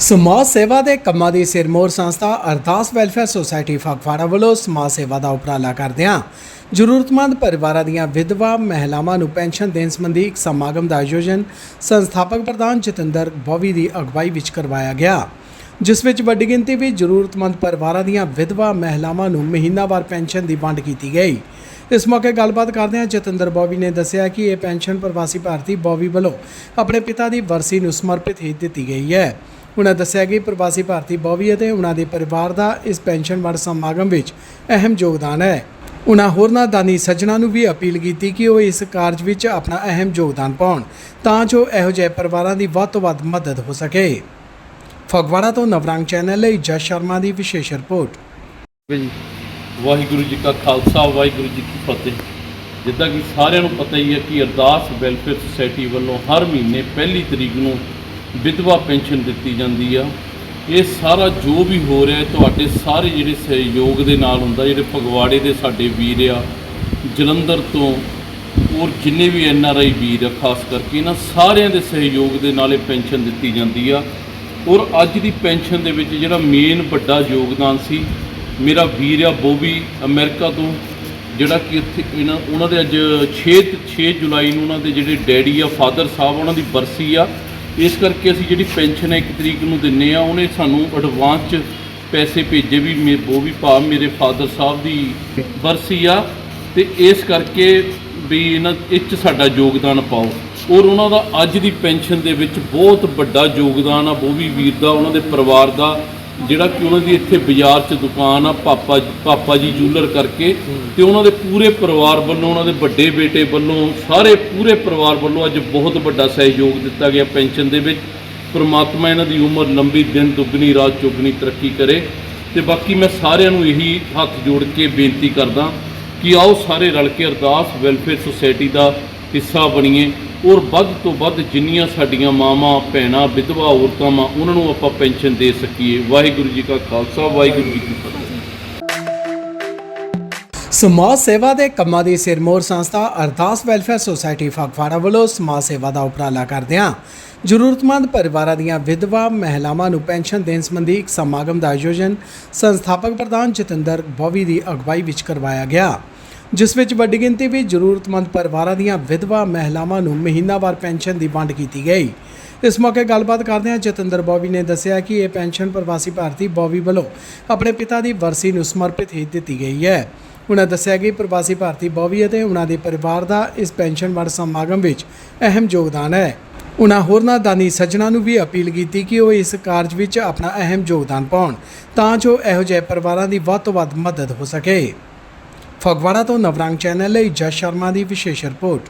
ਸਮਾਜ ਸੇਵਾ ਦੇ ਕੰਮਾਂ ਦੀ ਸਿਰਮੌਰ ਸੰਸਥਾ ਅਰਦਾਸ ਵੈਲਫੇਅਰ ਸੁਸਾਇਟੀ ਫਗਵਾੜਾ ਵੱਲੋਂ ਸਮਾਜ ਸੇਵਾ ਦਾ ਉਪਰਾਲਾ ਕਰਦਿਆਂ ਜ਼ਰੂਰਤਮੰਦ ਪਰਿਵਾਰਾਂ ਦੀਆਂ ਵਿਧਵਾ ਮਹਿਲਾਵਾਂ ਨੂੰ ਪੈਨਸ਼ਨ ਦੇਣ ਸੰਬੰਧੀ ਇੱਕ ਸਮਾਗਮ ਦਾ ਆਯੋਜਨ ਸੰਸਥਾਪਕ ਪ੍ਰਧਾਨ ਜਤਿੰਦਰ ਬੋਵੀ ਦੀ ਅਗਵਾਈ ਵਿੱਚ ਕਰਵਾਇਆ ਗਿਆ, ਜਿਸ ਵਿੱਚ ਵੱਡੀ ਗਿਣਤੀ ਵਿੱਚ ਜ਼ਰੂਰਤਮੰਦ ਪਰਿਵਾਰਾਂ ਦੀਆਂ ਵਿਧਵਾ ਮਹਿਲਾਵਾਂ ਨੂੰ ਮਹੀਨਾਵਾਰ ਪੈਨਸ਼ਨ ਦੀ ਵੰਡ ਕੀਤੀ ਗਈ। ਇਸ ਮੌਕੇ ਗੱਲਬਾਤ ਕਰਦਿਆਂ ਜਤਿੰਦਰ ਬੋਵੀ ਨੇ ਦੱਸਿਆ ਕਿ ਇਹ ਪੈਨਸ਼ਨ ਪ੍ਰਵਾਸੀ ਭਾਰਤੀ ਬੋਵੀ ਵੱਲੋਂ ਆਪਣੇ ਪਿਤਾ ਦੀ ਵਰਸੀ ਨੂੰ ਸਮਰਪਿਤ ਹੀ ਦਿੱਤੀ ਗਈ ਹੈ। ਉਹਨਾਂ ਦੱਸਿਆ ਕਿ ਪ੍ਰਵਾਸੀ ਭਾਰਤੀ ਬੌਵੀ ਅਤੇ ਉਹਨਾਂ ਦੇ ਪਰਿਵਾਰ ਦਾ ਇਸ ਪੈਨਸ਼ਨ ਵੰਡ ਸਮਾਗਮ ਵਿੱਚ ਅਹਿਮ ਯੋਗਦਾਨ ਹੈ। ਉਨ੍ਹਾਂ ਹੋਰਨਾਂ ਦਾਨੀ ਸੱਜਣਾ ਨੂੰ ਵੀ ਅਪੀਲ ਕੀਤੀ ਕਿ ਉਹ ਇਸ ਕਾਰਜ ਵਿੱਚ ਆਪਣਾ ਅਹਿਮ ਯੋਗਦਾਨ ਪਾਉਣ, ਤਾਂ ਜੋ ਇਹੋ ਜਿਹੇ ਪਰਿਵਾਰਾਂ ਦੀ ਵੱਧ ਤੋਂ ਵੱਧ ਮਦਦ ਹੋ ਸਕੇ। ਫਗਵਾੜਾ ਤੋਂ ਨਵਰੰਗ ਚੈਨਲ ਲਈ ਜਸ ਸ਼ਰਮਾ ਦੀ ਵਿਸ਼ੇਸ਼ ਰਿਪੋਰਟ। ਜੀ ਵਾਹਿਗੁਰੂ ਜੀ ਕਾ ਖਾਲਸਾ, ਵਾਹਿਗੁਰੂ ਜੀ ਕੀ ਫਤਿਹ। ਜਿੱਦਾਂ ਕਿ ਸਾਰਿਆਂ ਨੂੰ ਪਤਾ ਹੀ ਹੈ ਕਿ ਅਰਦਾਸ ਵੈਲਫੇਅਰ ਸੁਸਾਇਟੀ ਵੱਲੋਂ ਹਰ ਮਹੀਨੇ ਪਹਿਲੀ ਤਰੀਕ ਨੂੰ ਵਿਧਵਾ ਪੈਨਸ਼ਨ ਦਿੱਤੀ ਜਾਂਦੀ ਆ। ਇਹ ਸਾਰਾ ਜੋ ਵੀ ਹੋ ਰਿਹਾ ਤੁਹਾਡੇ ਸਾਰੇ ਜਿਹੜੇ ਸਹਿਯੋਗ ਦੇ ਨਾਲ ਹੁੰਦਾ, ਜਿਹੜੇ ਫਗਵਾੜੇ ਦੇ ਸਾਡੇ ਵੀਰ ਆ, ਜਲੰਧਰ ਤੋਂ ਔਰ ਜਿੰਨੇ ਵੀ ਐਨ ਆਰ ਆਈ ਵੀਰ ਆ, ਖਾਸ ਕਰਕੇ ਇਹਨਾਂ ਸਾਰਿਆਂ ਦੇ ਸਹਿਯੋਗ ਦੇ ਨਾਲ ਇਹ ਪੈਨਸ਼ਨ ਦਿੱਤੀ ਜਾਂਦੀ ਆ। ਔਰ ਅੱਜ ਦੀ ਪੈਨਸ਼ਨ ਦੇ ਵਿੱਚ ਜਿਹੜਾ ਮੇਨ ਵੱਡਾ ਯੋਗਦਾਨ ਸੀ, ਮੇਰਾ ਵੀਰ ਆ ਬੋਬੀ ਅਮਰੀਕਾ ਤੋਂ, ਜਿਹੜਾ ਕਿ ਇੱਥੇ ਇਹਨਾਂ, ਉਹਨਾਂ ਦੇ ਅੱਜ 6 6 ਜੁਲਾਈ ਨੂੰ ਉਹਨਾਂ ਦੇ ਜਿਹੜੇ ਡੈਡੀ ਆ, ਫਾਦਰ ਸਾਹਿਬ, ਉਹਨਾਂ ਦੀ ਬਰਸੀ ਆ। ਇਸ ਕਰਕੇ ਅਸੀਂ ਜਿਹੜੀ ਪੈਨਸ਼ਨ ਹੈ 1 ਤਰੀਕ ਨੂੰ ਦਿੰਨੇ ਆ, ਉਹਨੇ ਸਾਨੂੰ ਐਡਵਾਂਸ ਚ ਪੈਸੇ ਭੇਜੇ ਵੀ ਮੇ ਬੋਬੀ ਭਾ, ਮੇਰੇ ਫਾਦਰ ਸਾਹਿਬ ਦੀ ਬਰਸੀ ਆ ਤੇ ਇਸ ਕਰਕੇ ਵੀ ਇਹਨਾਂ, ਇਹ 'ਚ ਸਾਡਾ ਯੋਗਦਾਨ ਪਾਓ। ਔਰ ਉਹਨਾਂ ਦਾ ਅੱਜ ਦੀ ਪੈਨਸ਼ਨ ਦੇ ਵਿੱਚ ਬਹੁਤ ਵੱਡਾ ਯੋਗਦਾਨ ਆ ਬੋਬੀ ਵੀਰ ਦਾ, ਉਹਨਾਂ ਦੇ ਪਰਿਵਾਰ ਦਾ ਜਿਹੜਾ ਕਿ ਉਹਨਾਂ ਦੀ ਇੱਥੇ ਬਾਜ਼ਾਰ 'ਚ ਦੁਕਾਨ ਆ, ਪਾਪਾ ਪਾਪਾ ਜੀ ਜੂਲਰ ਕਰਕੇ ਤੇ ਉਹਨਾਂ ਦੇ ਪੂਰੇ ਪਰਿਵਾਰ ਵੱਲੋਂ, ਉਹਨਾਂ ਦੇ ਵੱਡੇ ਬੇਟੇ ਵੱਲੋਂ, ਸਾਰੇ ਪੂਰੇ ਪਰਿਵਾਰ ਵੱਲੋਂ ਅੱਜ ਬਹੁਤ ਵੱਡਾ ਸਹਿਯੋਗ ਦਿੱਤਾ ਗਿਆ ਪੈਨਸ਼ਨ ਦੇ ਵਿੱਚ। ਪ੍ਰਮਾਤਮਾ ਇਹਨਾਂ ਦੀ ਉਮਰ ਲੰਬੀ ਦਿਨ ਦੁੱਗਣੀ, ਰਾਤ ਚੌਗਣੀ ਤਰੱਕੀ ਕਰੇ। ਤੇ ਬਾਕੀ ਮੈਂ ਸਾਰਿਆਂ ਨੂੰ ਇਹੀ ਹੱਥ ਜੋੜ ਕੇ ਬੇਨਤੀ ਕਰਦਾ ਕਿ ਆਓ ਸਾਰੇ ਰਲ ਕੇ ਅਰਦਾਸ, ਵੈਲਫੇਅਰ ਸੁਸਾਇਟੀ ਦਾ ਹਿੱਸਾ ਬਣੀਏ। ਔਰ ਵੱਧ ਤੋਂ ਵੱਧ ਜਿੰਨੀਆਂ ਸਾਡੀਆਂ ਮਾਵਾਂ, ਭੈਣਾਂ, ਵਿਧਵਾ ਔਰਤਾਂ ਮਾਂ ਉਹਨਾਂ ਨੂੰ ਆਪਾਂ ਪੈਨਸ਼ਨ ਦੇ ਸਕੀਏ। ਵਾਹਿਗੁਰੂ ਜੀ ਕਾ ਖਾਲਸਾ, ਵਾਹਿਗੁਰੂ ਜੀ ਕੀ ਫਤਿਹ। ਸਮਾਜ ਸੇਵਾ ਦੇ ਕੰਮਾਂ ਦੀ ਸਿਰਮੌਰ ਸੰਸਥਾ ਅਰਦਾਸ ਵੈਲਫੇਅਰ ਸੁਸਾਇਟੀ ਫਗਵਾੜਾ ਵੱਲੋਂ ਸਮਾਜ ਸੇਵਾ ਦਾ ਉਪਰਾਲਾ ਕਰਦਿਆਂ ਜ਼ਰੂਰਤਮੰਦ ਪਰਿਵਾਰਾਂ ਦੀਆਂ ਵਿਧਵਾ ਮਹਿਲਾਵਾਂ ਨੂੰ ਪੈਨਸ਼ਨ ਦੇਣ ਸੰਬੰਧੀ ਇੱਕ ਸਮਾਗਮ ਦਾ ਆਯੋਜਨ ਸੰਸਥਾਪਕ ਪ੍ਰਧਾਨ ਜਤਿੰਦਰ ਬੋਵੀ ਦੀ ਅਗਵਾਈ ਵਿੱਚ ਕਰਵਾਇਆ ਗਿਆ। ਜਿਸ ਵਿੱਚ ਵੱਡੀ ਗਿਣਤੀ ਵਿੱਚ ਜ਼ਰੂਰਤਮੰਦ ਪਰਿਵਾਰਾਂ ਦੀਆਂ ਵਿਧਵਾ ਮਹਿਲਾਵਾਂ ਨੂੰ ਮਹੀਨਾਵਾਰ ਪੈਨਸ਼ਨ ਦੀ ਵੰਡ ਕੀਤੀ ਗਈ। ਇਸ ਮੌਕੇ ਗੱਲਬਾਤ ਕਰਦਿਆਂ ਜਤਿੰਦਰ ਬੋਵੀ ਨੇ ਦੱਸਿਆ ਕਿ ਇਹ ਪੈਨਸ਼ਨ ਪ੍ਰਵਾਸੀ ਭਾਰਤੀ ਬੋਵੀ ਵੱਲੋਂ ਆਪਣੇ ਪਿਤਾ ਦੀ ਵਰਸੀ ਨੂੰ ਸਮਰਪਿਤ ਹੀ ਦਿੱਤੀ ਗਈ ਹੈ। ਉਹਨਾਂ ਦੱਸਿਆ ਕਿ ਪ੍ਰਵਾਸੀ ਭਾਰਤੀ ਬੋਵੀ ਅਤੇ ਉਹਨਾਂ ਦੇ ਪਰਿਵਾਰ ਦਾ ਇਸ ਪੈਨਸ਼ਨ ਵੰਡ ਸਮਾਗਮ ਵਿੱਚ ਅਹਿਮ ਯੋਗਦਾਨ ਹੈ। ਉਹਨਾਂ ਹੋਰਨਾਂ ਦਾਨੀ ਸੱਜਣਾ ਨੂੰ ਵੀ ਅਪੀਲ ਕੀਤੀ ਕਿ ਉਹ ਇਸ ਕਾਰਜ ਵਿੱਚ ਆਪਣਾ ਅਹਿਮ ਯੋਗਦਾਨ ਪਾਉਣ, ਤਾਂ ਜੋ ਇਹੋ ਜਿਹੇ ਪਰਿਵਾਰਾਂ ਦੀ ਵੱਧ ਤੋਂ ਵੱਧ ਮਦਦ ਹੋ ਸਕੇ। ਫਗਵਾੜਾ ਤੋਂ ਨਵਰੰਗ ਚੈਨਲ ਲਈ ਜਸ ਸ਼ਰਮਾ ਦੀ ਵਿਸ਼ੇਸ਼ ਰਿਪੋਰਟ।